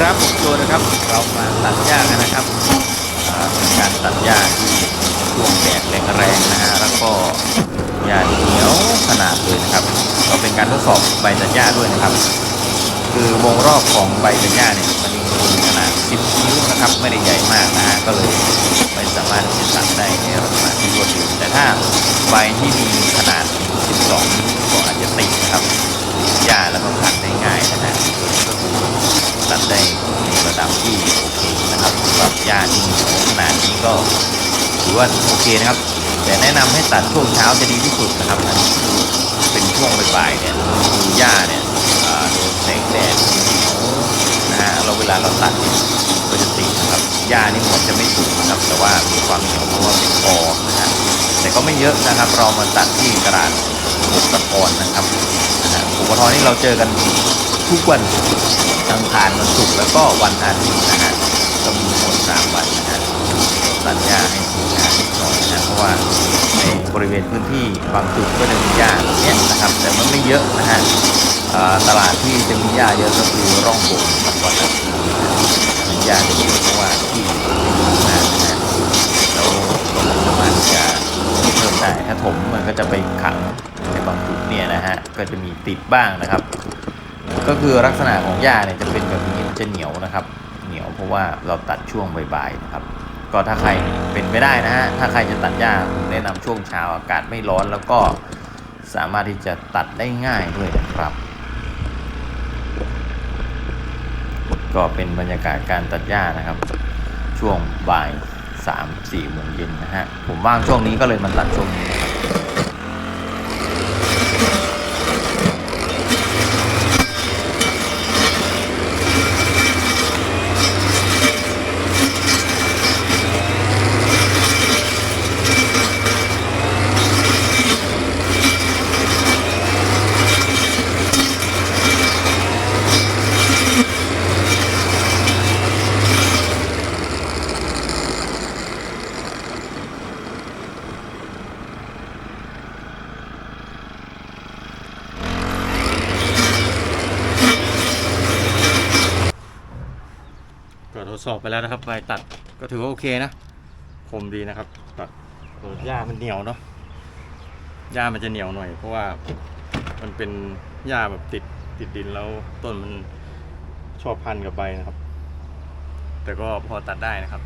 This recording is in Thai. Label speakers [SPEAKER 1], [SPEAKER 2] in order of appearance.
[SPEAKER 1] ครับผมโจนะครับเรามาตัดหญ้ากันนะครับเป็นการตัดหญ้าที่ช่วงแดดแรงๆนะฮะแล้วก็หญ้าเหนียวขนาดเลยนะครับ ก็เป็นการทดสอบใบตัดหญ้าด้วยนะครับ คือวงรอบของใบตัดหญ้าเนี่ยมันมีขนาด 10 นิ้วนะครับไม่ได้ใหญ่มากนะฮะก็เลยไม่สามารถที่จะตัดได้ในลักษณะที่รวดเร็วแต่ถ้าใบที่มีขนาด 12 นิ้วก็อาจจะติดนะครับหญ้าแล้วก็ขัดได้ง่ายนะฮะก็คือตัดได้ในระดับที่โอเคนะครับ สำหรับหญ้าที่เหนียวขนาดนี้ก็ถือว่าโอเคนะครับ แต่แนะนำให้ตัดช่วงเช้าจะดีที่สุดนะครับอันนี้คือเป็นช่วงบ่ายๆเนี่ยคือหญ้าเนี่ยโดนแสงแดดนะฮะเราเวลาเราตัดเนี่ยก็จะติดนะครับหญ้านี่มือนจะไม่สูงนะครับ แต่ว่ามีความเหนียวเพราะว่าเป็นคอนะฮะแต่ก็ไม่เยอะนะครับ เรามาตัดที่กระดาษอุปกรณ์นะครับอุปกรณ์นี่เราเจอกันทุกวันอังคารวันศุกร์แล้วก็วันอาทิตย์นะฮะ สามวันนะฮะตัดหญ้าให้ทีมงานนิดหน่อยนะเพราะว่าในบริเวณพื้นที่บางจุดก็จะมีหญ้าแบบเนี้ยนะครับแต่มันไม่เยอะนะฮะตลาดที่จะมีหญ้าเยอะก็คือร่องโบกกับวันอาทิตย์มีหญ้าจะเยอะเพราะว่าที่ไม่ดีมากนะฮะแล้วก็ไม่สามารถที่จะเพิ่มได้ถ้าถมมันก็จะไปขังในบางจุดเนี่ยนะฮะก็จะมีติดบ้างนะครับ ก็คือลักษณะของหญ้าเนี่ยจะเป็นแบบนี้มันจะเหนียวนะครับ เหนียว เพราะว่าเราตัดช่วงบ่ายๆนะครับ ก็ถ้าใครเป็นไม่ได้นะฮะถ้าใครจะตัดหญ้าผมแนะนำช่วงเช้าอากาศไม่ร้อนแล้วก็สามารถที่จะตัดได้ง่ายด้วยนะครับ ก็เป็นบรรยากาศการตัดหญ้านะครับ ช่วงบ่ายสามสี่โมงเย็นนะฮะผมว่างช่วงนี้ก็เลยมาตัดช่วงนี้
[SPEAKER 2] ก็ทดสอบไปแล้วนะครับใบตัดก็ถือว่าโอเคนะคมดีนะครับตัดหญ้ามันเหนียวเนาะหญ้ามันจะเหนียวหน่อย เพราะว่ามันเป็นหญ้าแบบติดติดดินแล้วต้นมันชอบพันกับใบนะครับ แต่ก็พอตัดได้นะครับ